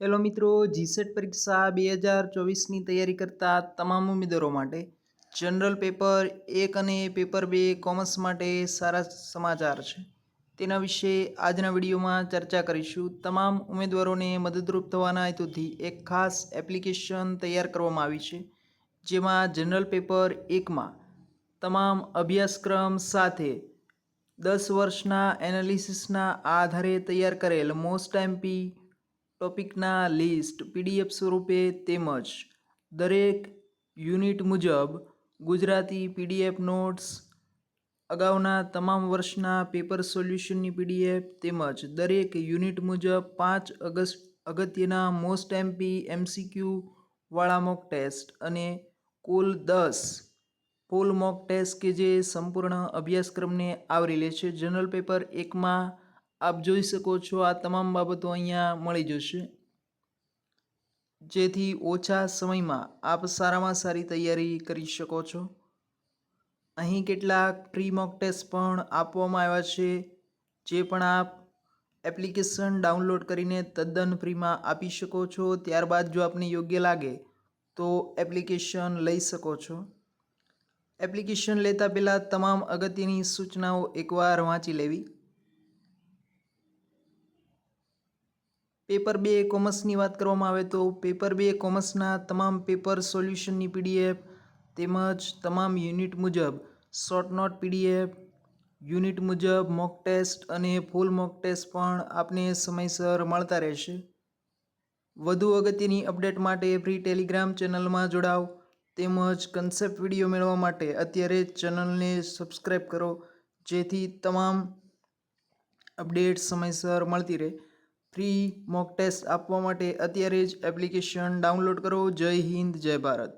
Hello મિત્રો GSET પરીક્ષા બે હજાર ચોવીસની તૈયારી કરતા તમામ ઉમેદવારો માટે જનરલ પેપર એક અને પેપર બે કોમર્સ માટે સારા સમાચાર છે. તેના વિશે આજના વિડીયોમાં ચર્ચા કરીશું. તમામ ઉમેદવારોને મદદરૂપ થવાના હેતુથી એક ખાસ એપ્લિકેશન તૈયાર કરવામાં આવી છે, જેમાં જનરલ પેપર એકમાં તમામ અભ્યાસક્રમ સાથે દસ વર્ષના એનાલિસિસના આધારે તૈયાર કરેલ મોસ્ટ એમપી ટોપિકના લિસ્ટ પીડીએફ સ્વરૂપે તેમજ દરેક યુનિટ મુજબ ગુજરાતી પીડીએફ નોટ્સ અગાઉના તમામ વર્ષના પેપર સોલ્યુશનની પીડીએફ તેમજ દરેક યુનિટ મુજબ પાંચ અગસ્ટ અગત્યના મોસ્ટ એમપી એમસીક્યુ વાળા મોક ટેસ્ટ અને કુલ દસ ફૂલ મોક ટેસ્ટ કે જે સંપૂર્ણ અભ્યાસક્રમને આવરી લે છે. જનરલ પેપર એકમાં આપ જોઈ શકો છો આ તમામ બાબતો અહીંયા મળી જશે. જેથી ઓછા સમયમાં આપ સારામાં સારી તૈયારી કરી શકો છો. અહીં કેટલાક પ્રી મોક ટેસ્ટ પણ આપવામાં આવ્યા છે, જે પણ આપ એપ્લિકેશન ડાઉનલોડ કરીને તદ્દન ફ્રીમાં આપી શકો છો. ત્યારબાદ જો આપને યોગ્ય લાગે તો એપ્લિકેશન લઈ શકો છો. એપ્લિકેશન લેતા પહેલાં તમામ અગત્યની સૂચનાઓ એકવાર વાંચી લેવી. પેપર બે કોમર્સની વાત કરવામાં આવે તો પેપર બે કોમર્સના તમામ પેપર સોલ્યુશનની પીડીએફ તેમજ તમામ યુનિટ મુજબ, શોર્ટ નોટ પીડીએફ, યુનિટ મુજબ, મોક ટેસ્ટ અને ફૂલ મોક ટેસ્ટ પણ આપને સમયસર મળતા રહેશે. વધુ અગત્યની અપડેટ માટે ફ્રી ટેલિગ્રામ ચેનલમાં જોડાઓ તેમજ કન્સેપ્ટ વીડિયો મેળવવા માટે અત્યારે ચેનલને સબસ્ક્રાઈબ કરો જેથી તમામ અપડેટ સમયસર મળતી રહે. ફ્રી મોક ટેસ્ટ આપવા માટે અત્યારે જ એપ્લિકેશન ડાઉનલોડ કરો. જય હિન્દ જય ભારત.